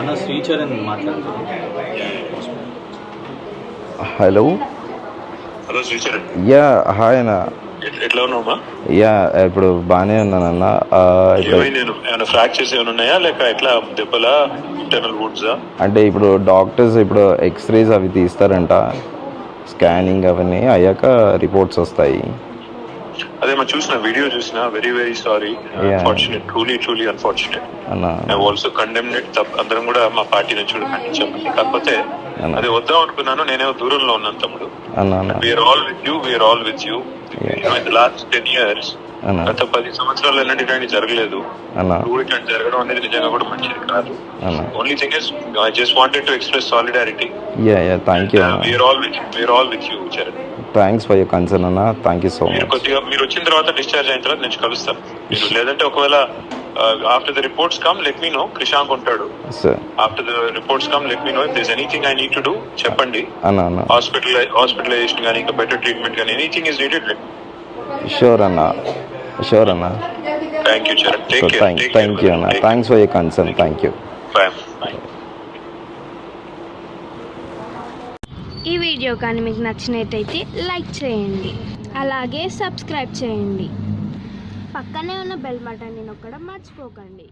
శ్రీచరణ్ మాట్లాడుతున్నాను hello hello Sricharan. Yeah hi అన్న. ఎట్- ఎట్లా ఉన్నావమ్మా యా ఇప్పుడు బాగానే ఉన్నానన్న ఆ, ఇప్పుడు ఏమైంది? నేను ఏమైనా ఫ్రాక్చర్స్ ఏమైనా ఉన్నాయా? లేక ఎట్లా? దెబ్బలా? ఇంటర్నల్ వుడ్సా అంటే ఇప్పుడు డాక్టర్స్ ఇప్పుడు ఎక్స్రేస్ అవి తీస్తారంట. స్కానింగ్ అవన్నీ అయ్యాక రిపోర్ట్స్ వస్తాయి. అదే మా చూసిన వీడియో చూసిన very very sorry. Unfortunate truly truly unfortunate also condemned it అందరం కూడా మా పార్టీ నుంచి కూడా ఖండించాం కాకపోతే. అదే వద్దాం అనుకున్నాను నేనే దూరంలో ఉన్నాను తమ్ముడు. We are all with you we are all with you last ten years గత పది సంవత్సరాలు ఎన్నటి ఇట్లాంటి జరగలేదు. జరగడం అనేది నిజంగా కూడా మంచిది కాదు. Only thing is I just wanted to express solidarity yeah yeah thank you అన్న. We are all with we are all with you Charan thanks for your concern అన్న. థ్యాంక్ యూ సో మచ్ కొద్దిగా మీరు వచ్చిన తర్వాత discharge అయిన తర్వాత నేను కలుస్తాను. మీరు లేదంటే ఒకవేళ after the reports come let me know Krishank ఉంటాడు. Sir after the reports come let me know if this anything I need to do చెప్పండి. హాస్పిటల్ హాస్పిటలైజేషన్ కానీ ఇంకా బెటర్ ట్రీట్మెంట్ కానీ ఎనీథింగ్ ఇస్ నీడెడ్ షూర్ అన్న sure అన్న thank you you అన్న thanks for your concern thank you ఈ video కానీ మీకు నచ్చినట్టయితే లైక్ చేయండి. అలాగే సబ్స్క్రైబ్ చేయండి. పక్కనే ఉన్న బెల్ బటన్ని నొక్కడం మర్చిపోకండి.